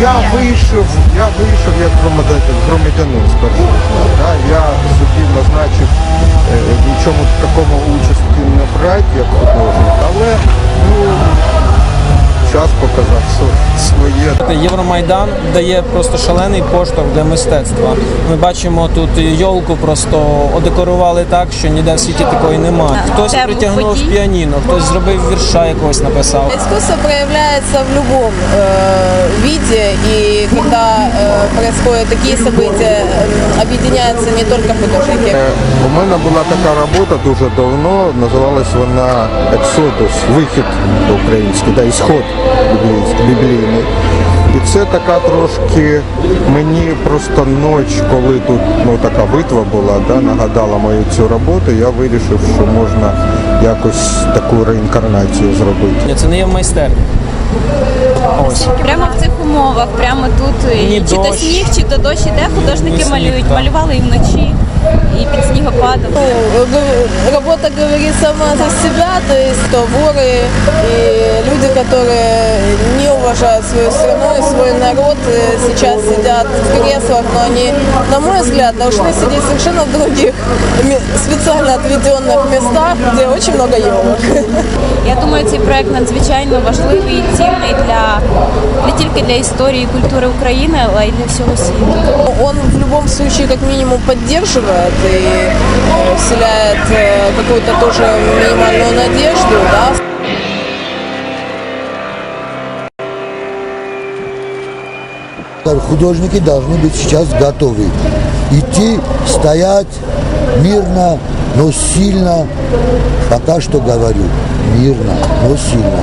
Я вийшов, я вийшов як громадянин, громадянин з першого. Да? Я собі назначив е, нічому такому участі не брати, як художник, але ну, час показав своє. Євромайдан дає просто шалений поштовх для мистецтва. Ми бачимо тут йолку просто одекорували так, що ніде в світі такої немає. Хтось притягнув піаніно, хтось зробив вірша якогось написав. Искусство проявляется в любом э, виде, и когда э, происходят такие события, э, объединяются не только художники. Е, У мене була така робота дуже давно, називалась вона Ексодус, вихід український, да, ісход біблійський, біблійний. І це така трошки мені просто ніч, коли тут ну, така битва була, да, нагадала мою цю роботу, я вирішив, що можна якось таку реінкарнацію зробити. Ні, Це не є в майстерні. Ось. Прямо в цих умовах, прямо тут Ні чи то сніг, чи то дощ іде, художники сніг, малюють. так. Малювали і вночі, і під снігопадом. Ну, г- работа говорит сама за себя, то есть то воры и люди, которые не уважают свою страну и свой народ, э, сейчас сидят в креслах, но они, на мой взгляд, должны сидеть совершенно в других ме- специально отведенных местах, где очень много елок. Я думаю, цей проект надзвичайно важливий і цінний для не тільки для історії і культури України, але й для всього світу. Он в любом случае как минимум поддерживает и э, вселяет э, какую-то тоже минимальную надежду, да, Художники должны быть сейчас готовы. Идти, стоять мирно, но сильно. Пока что говорю, мирно, но сильно.